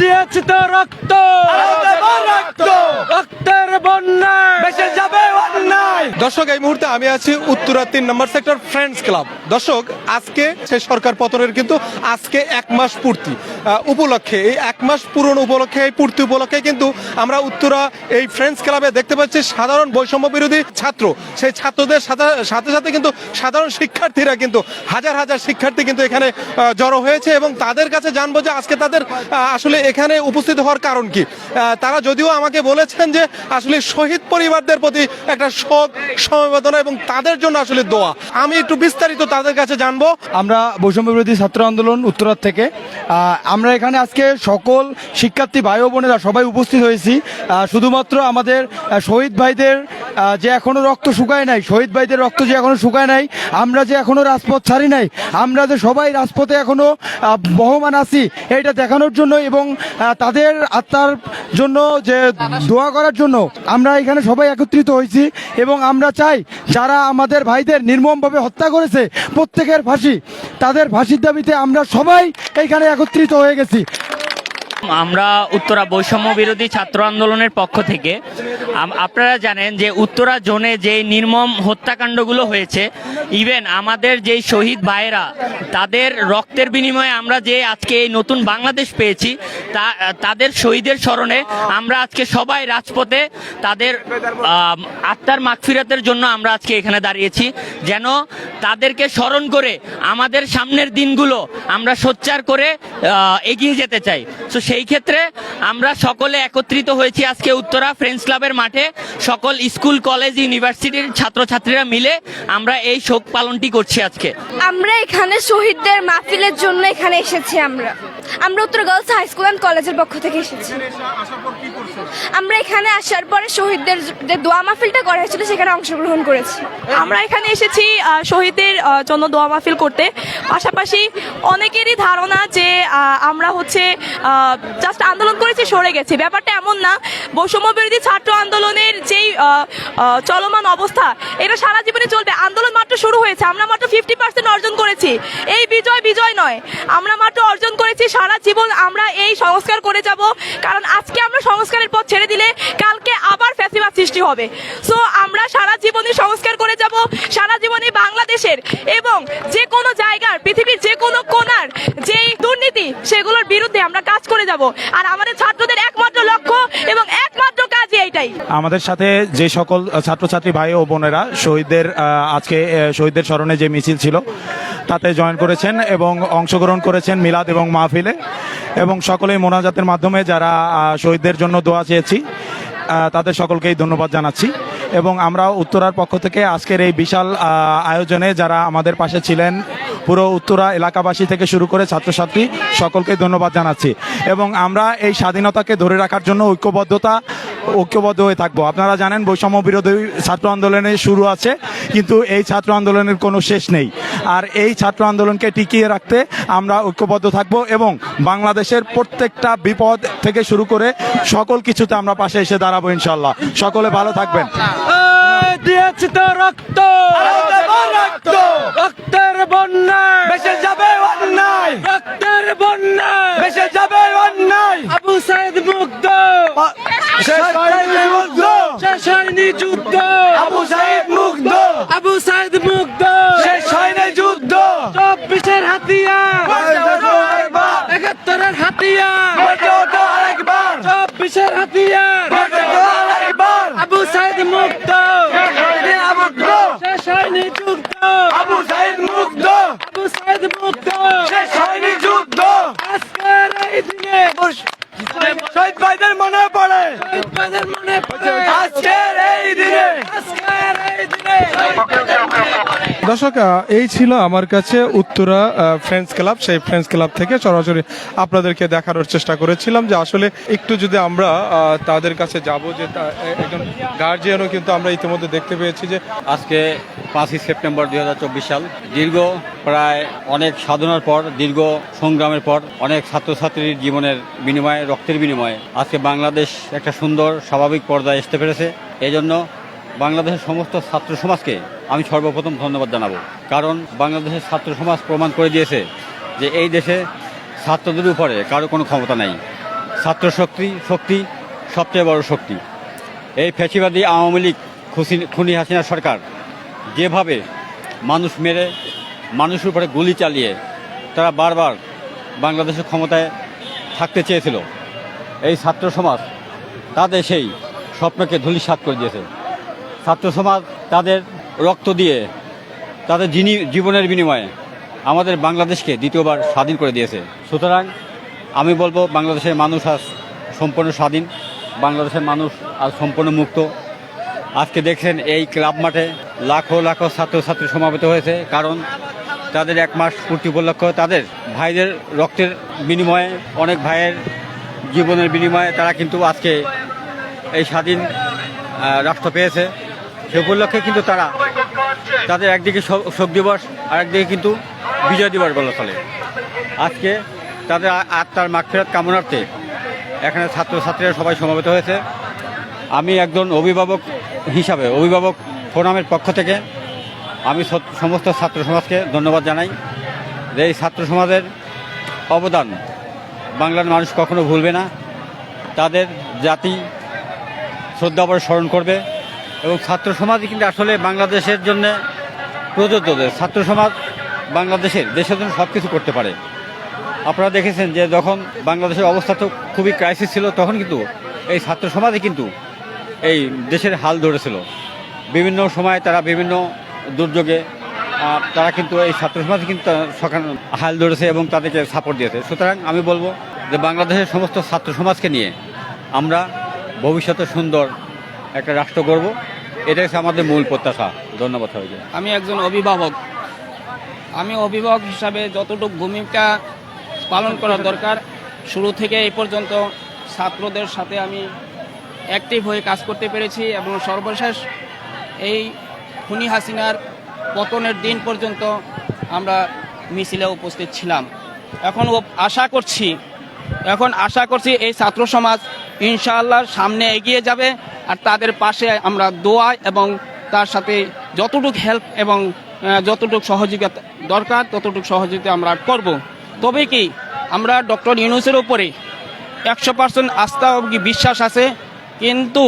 দিয়েছি তো রক্ত। রক্তের বন্যা দর্শক, এই মুহূর্তে আমি আছি উত্তরা তিন নম্বর সেক্টর ফ্রেন্ডস ক্লাব দর্শক, আজকে সে সরকার পতনের কিন্তু আজকে এক মাস পূর্তি উপলক্ষে। এই এক মাস পূরণ উপলক্ষে, এই পূর্তি উপলক্ষে কিন্তু আমরা উত্তরা এই ফ্রেন্ডস ক্লাবে দেখতে পাচ্ছি সাধারণ বৈষম্য বিরোধী ছাত্র। সেই ছাত্রদের সাথে- সাথে সাথে কিন্তু সাধারণ শিক্ষার্থীরা কিন্তু, হাজার হাজার শিক্ষার্থী কিন্তু এখানে জড়ো হয়েছে এবং তাদের কাছে জানব যে আজকে তাদের আসলে এখানে উপস্থিত হওয়ার কারণ কি। তারা যদিও আমাকে বলেছেন যে আসলে শহীদ পরিবারদের প্রতি একটা শোক সমবেদনা এবং তাদের জন্য আসলে দোয়া। আমি একটু বিস্তারিত তাদের কাছে জানব। আমরা বৈষম্য বিরোধী ছাত্র আন্দোলন উত্তরার থেকে আমরা এখানে আজকে সকল শিক্ষার্থী ভাই বোনেরা সবাই উপস্থিত হয়েছি। শুধুমাত্র আমাদের শহীদ ভাইদের যে এখনও রক্ত শুকায় নাই, শহীদ ভাইদের রক্ত যে এখনও শুকায় নাই, আমরা যে এখনও রাজপথ ছাড়ি নাই, আমরা যে সবাই রাজপথে এখনও বহমান আছি এটা দেখানোর জন্য এবং তাদের আত্মার জন্য যে দোয়া করার জন্য আমরা এখানে সবাই একত্রিত হয়েছি এবং আমরা চাই যারা আমাদের ভাইদের নির্মমভাবে হত্যা করেছে প্রত্যেকের ফাঁসি, তাদের ফাঁসির দাবিতে আমরা সবাই এখানে একত্রিত হয়ে গেছি। আমরা উত্তরা বৈষম্য বিরোধী ছাত্র আন্দোলনের পক্ষ থেকে আপনারা জানেন যে উত্তরা জোনে যে নির্মম হত্যাকাণ্ডগুলো হয়েছে ইভেন আমাদের যেই শহীদ ভাইয়েরা, তাদের রক্তের বিনিময়ে আমরা যে আজকে এই নতুন বাংলাদেশ পেয়েছি, তা, তাদের শহীদের স্মরণে আমরা আজকে সবাই রাজপথে তাদের আত্মার মাগফিরাতের জন্য আমরা আজকে এখানে দাঁড়িয়েছি, যেন তাদেরকে স্মরণ করে আমাদের সামনের দিনগুলো আমরা সোচ্চার করে এগিয়ে যেতে চাই। তো সেই ক্ষেত্রে আমরা সকলে একত্রিত হয়েছি আজকে উত্তরা ফ্রেন্ডস ক্লাবের মাঠে। সকল স্কুল, কলেজ, ইউনিভার্সিটির ছাত্রছাত্রীরা মিলে আমরা এই শোক পালনটি করছি আজকে। আমরা এখানে শহীদদের মাহফিলের জন্য এখানে এসেছি আমরা। আমরা উত্তর গার্লস হাই স্কুল অ্যান্ড কলেজের পক্ষ থেকে এসেছি। আমরা এখানে আসার পরে শহীদদের যে দোয়া মাহফিলটা করা হয়েছিল, সেখানে অংশগ্রহণ করেছি। আমরা এখানে এসেছি শহীদদের জন্য দোয়া মাহফিল করতে। পাশাপাশি অনেকেরই ধারণা যে আমরা হচ্ছে জাস্ট আন্দোলন করেছি, সরে গেছি। ব্যাপারটা এমন না। বৈষম্য বিরোধী ছাত্র আন্দোলনের যেই চলমান অবস্থা, এটা সারা জীবনে চলবে। আন্দোলন মাত্র শুরু হয়েছে। আমরা মাত্র ফিফটি পার্সেন্ট অর্জন করেছি। এই বিজয় বিজয় নয়। আমরা মাত্র অর্জন করেছি সারা জীবন। আমরা এই সংস্কার করে যাব। কারণ আজকে আমরা সংস্কারের পথ ছেড়ে দিলে কালকে আবার ফ্যাসিবাদ সৃষ্টি হবে। সো আমরা সারা জীবনে সংস্কার করে যাব। সারা জীবনে বাংলাদেশের এবং যে কোনো জায়গার, পৃথিবীর যে কোনো কোনার দুর্নীতি সেগুলোর বিরুদ্ধে আমরা কাজ করে যাব। আর আমাদের ছাত্রদের একমাত্র লক্ষ্য এবং একমাত্র কাজই এইটাই। আমাদের সাথে যে সকল ছাত্রছাত্রী ভাই ও বোনেরা শহীদদের আজকে শহীদদের স্মরণে যে মিছিল ছিল, তাতে জয়েন করেছেন এবং অংশগ্রহণ করেছেন মিলাদ এবং মাহফিলে। এবং সকলেই মোনাজাতের মাধ্যমে যারা শহীদদের জন্য দোয়া চেয়েছি তাদের সকলকেই ধন্যবাদ জানাচ্ছি। এবং আমরা উত্তরার পক্ষ থেকে আজকের এই বিশাল আয়োজনে যারা আমাদের পাশে ছিলেন পুরো উত্তরা এলাকাবাসী থেকে শুরু করে ছাত্রছাত্রী সকলকে ধন্যবাদ জানাচ্ছি। এবং আমরা এই স্বাধীনতাকে ধরে রাখার জন্য ঐক্যবদ্ধতা, ঐক্যবদ্ধ হয়ে থাকব। আপনারা জানেন বৈষম্য বিরোধী ছাত্র আন্দোলনের শুরু আছে, কিন্তু এই ছাত্র আন্দোলনের কোনো শেষ নেই। আর এই ছাত্র আন্দোলনকে টিকিয়ে রাখতে আমরা ঐক্যবদ্ধ থাকব এবং বাংলাদেশের প্রত্যেকটা বিপদ থেকে শুরু করে সকল কিছুতে আমরা পাশে এসে দাঁড়াবো ইনশাল্লাহ সকলে ভালো থাকবেন। দিয়েছি তো রক্ত। রক্তের বন্যায়। বেঁচে যাবে অন্যায়। রক্তের বন্যায়। বেঁচে যাবে অন্যায়। আবু সাইদ মুগ্ধ। শেষ হয়নি যুদ্ধ। আবু সাইদ মুগ্ধ। আবু সাইদ মুগ্ধ। শেষ হয়নি যুদ্ধ। চব্বিশের হাতিয়ার। একাত্তরের হাতিয়ার। চব্বিশের হাতিয়ার আবু সাইদ মুগ্ধ শেষ হয়নি যুদ্ধ আবু সাইদ মুগ্ধ আবু সাইদ মুগ্ধ শেষ হয়নি যুদ্ধ আজকের এই দিনে শহীদ ভাইদের মনে পড়ে শহীদ ভাইদের মনে পড়ে আজকের এই দিনে আজকের এই দিনে দর্শক এই ছিল আমার কাছে উত্তরা ফ্রেন্ডস ক্লাব সেই ফ্রেন্ডস ক্লাব থেকে সরাসরি আপনাদেরকে দেখানোর চেষ্টা করেছিলাম যে আসলে একটু যদি আমরা তাদের কাছে যাব যে একজন গার্জিয়ানও কিন্তু আমরা ইতিমধ্যে দেখতে পেয়েছি যে আজকে পাঁচই সেপ্টেম্বর দুই হাজার চব্বিশ সাল। দীর্ঘ প্রায় অনেক সাধনার পর, দীর্ঘ সংগ্রামের পর, অনেক ছাত্রছাত্রীর জীবনের বিনিময়ে, রক্তের বিনিময়ে আজকে বাংলাদেশ একটা সুন্দর, স্বাভাবিক পর্যায়ে আসতে পেরেছে। এই জন্য বাংলাদেশের সমস্ত ছাত্র সমাজকে আমি সর্বপ্রথম ধন্যবাদ জানাব। কারণ বাংলাদেশের ছাত্র সমাজ প্রমাণ করে দিয়েছে যে এই দেশে ছাত্রদের উপরে কারও কোনো ক্ষমতা নাই। ছাত্র শক্তি শক্তি সবচেয়ে বড় শক্তি। এই ফ্যাসিবাদী আওয়ামী লীগ খুশি- খুনি হাসিনা সরকার যেভাবে মানুষ মেরে, মানুষের উপরে গুলি চালিয়ে তারা বারবার বাংলাদেশের ক্ষমতায় থাকতে চেয়েছিল। এই ছাত্র সমাজ তাদের সেই স্বপ্নকে ধূলিসাৎ করে দিয়েছে। ছাত্র সমাজ তাদের রক্ত দিয়ে, তাদের যিনি জীবনের বিনিময়ে আমাদের বাংলাদেশকে দ্বিতীয়বার স্বাধীন করে দিয়েছে। সুতরাং আমি বলব, বাংলাদেশের মানুষ আজ সম্পূর্ণ স্বাধীন, বাংলাদেশের মানুষ আজ সম্পূর্ণ মুক্ত। আজকে দেখছেন এই ক্লাব মাঠে লাখো লাখো ছাত্রছাত্রী সমাবেত হয়েছে, কারণ তাদের এক মাস পূর্তি উপলক্ষ তাদের ভাইদের রক্তের বিনিময়ে, অনেক ভাইয়ের জীবনের বিনিময়ে তারা কিন্তু আজকে এই স্বাধীন রাষ্ট্র পেয়েছে। সে উপলক্ষে কিন্তু তারা তাদের একদিকে শোক দিবস আর একদিকে কিন্তু বিজয় দিবস বলা চলে। আজকে তাদের আত্মার মাগফেরাত কামনার্থে এখানে ছাত্রছাত্রীরা সবাই সমবেত হয়েছে। আমি একজন অভিভাবক হিসাবে, অভিভাবক ফোরামের পক্ষ থেকে আমি সমস্ত ছাত্র সমাজকে ধন্যবাদ জানাই। যে এই ছাত্র সমাজের অবদান বাংলার মানুষ কখনো ভুলবে না। তাদের জাতি শ্রদ্ধাভরে স্মরণ করবে। এবং ছাত্র সমাজই কিন্তু আসলে বাংলাদেশের জন্য প্রযোজ্য। ছাত্র সমাজ বাংলাদেশের, দেশের জন্য সব কিছু করতে পারে। আপনারা দেখেছেন যে যখন বাংলাদেশের অবস্থা তো খুবই ক্রাইসিস ছিল, তখন কিন্তু এই ছাত্র সমাজই কিন্তু এই দেশের হাল ধরেছিল। বিভিন্ন সময় তারা বিভিন্ন দুর্যোগে তারা কিন্তু এই ছাত্র সমাজ কিন্তু সকাল হাল ধরেছে এবং তাদেরকে সাপোর্ট দিয়েছে। সুতরাং আমি বলব যে বাংলাদেশের সমস্ত ছাত্র সমাজকে নিয়ে আমরা ভবিষ্যতে সুন্দর একটা রাষ্ট্র গড়ব। এটাই হচ্ছে আমাদের মূল প্রত্যাশা। ধন্যবাদ সবাইকে। আমি একজন অভিভাবক। আমি অভিভাবক হিসাবে যতটুকু ভূমিকা পালন করা দরকার, শুরু থেকে এই পর্যন্ত ছাত্রদের সাথে আমি অ্যাক্টিভ হয়ে কাজ করতে পেরেছি এবং সর্বশেষ এই খুনি হাসিনার পতনের দিন পর্যন্ত আমরা মিছিলে উপস্থিত ছিলাম। এখন আশা করছি, এখন আশা করছি এই ছাত্র সমাজ ইনশাআল্লাহ সামনে এগিয়ে যাবে। আর তাদের পাশে আমরা দোয়া এবং তার সাথে যতটুকু হেল্প এবং যতটুকু সহযোগিতা দরকার, ততটুকু সহযোগিতা আমরা করব। তবে কি, আমরা ডক্টর ইউনুসের উপরে একশো পার্সেন্ট আস্থা কি বিশ্বাস আছে, কিন্তু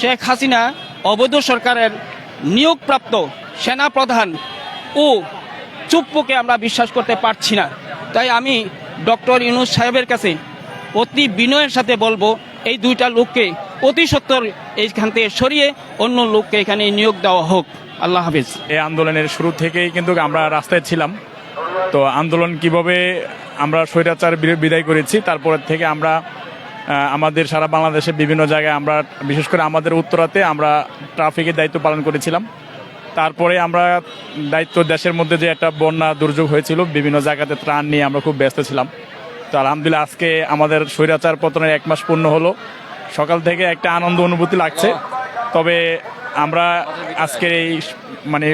শেখ হাসিনা অবৈধ সরকারের নিয়োগপ্রাপ্ত সেনাপ্রধান ও চুপ্পুকে আমরা বিশ্বাস করতে পারছি না। তাই আমি ডক্টর ইউনুস সাহেবের কাছে অতি বিনয়ের সাথে বলব, এই দুইটা লোককে অতি সত্তর এইখান থেকে সরিয়ে অন্য লোককে এখানে নিয়োগ দেওয়া হোক। আল্লাহ হাফিজ। এই আন্দোলনের শুরু থেকেই কিন্তু আমরা রাস্তায় ছিলাম। তো আন্দোলন কীভাবে আমরা স্বৈরাচার বিদায় করেছি, তারপর থেকে আমরা আমাদের সারা বাংলাদেশে বিভিন্ন জায়গায় আমরা, বিশেষ করে আমাদের উত্তরাতে আমরা ট্রাফিকের দায়িত্ব পালন করেছিলাম। তারপরে আমরা দায়িত্ব দেশের মধ্যে যে একটা বন্যা দুর্যোগ হয়েছিল, বিভিন্ন জায়গাতে ত্রাণ নিয়ে আমরা খুব ব্যস্ত ছিলাম। তো আলহামদুলিল্লাহ আজকে আমাদের স্বৈরাচার পতনের এক মাস পূর্ণ হলো। সকাল থেকে একটা আনন্দ অনুভূতি লাগছে। তবে আমরা আজকে এই মানে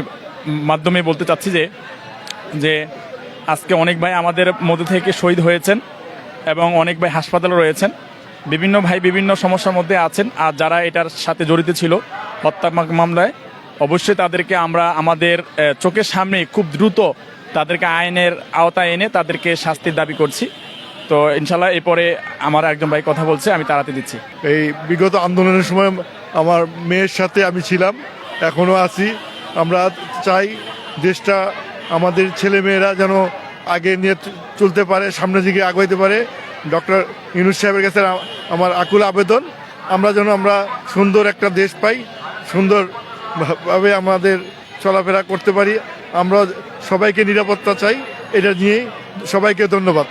মাধ্যমে বলতে চাচ্ছি যে যে আজকে অনেক ভাই আমাদের মধ্যে থেকে শহীদ হয়েছেন এবং অনেক ভাই হাসপাতালে রয়েছেন। বিভিন্ন ভাই বিভিন্ন সমস্যার মধ্যে আছেন। আর যারা এটার সাথে জড়িত ছিল হত্যা মামলায়, অবশ্যই তাদেরকে আমরা আমাদের চোখের সামনে খুব দ্রুত তাদেরকে আইনের আওতায় এনে তাদেরকে শাস্তির দাবি করছি। তো ইনশাল্লাহ এরপরে আমার একজন ভাই কথা বলছে, আমি তাড়াতে দিচ্ছি। এই বিগত আন্দোলনের সময় আমার মেয়ের সাথে আমি ছিলাম এখনও আছি। আমরা চাই দেশটা, আমাদের ছেলে মেয়েরা যেন আগে নিয়ে চলতে পারে সামনের দিকে আগাইতে পারে। ডক্টর ইউনুস সাহেবের কাছে আমার আকুল আবেদন, আমরা যেন আমরা সুন্দর একটা দেশ পাই সুন্দরভাবে আমাদের চলাফেরা করতে পারি। আমরা সবাইকে নিরাপত্তা চাই, এটা নিয়েই সবাইকে ধন্যবাদ।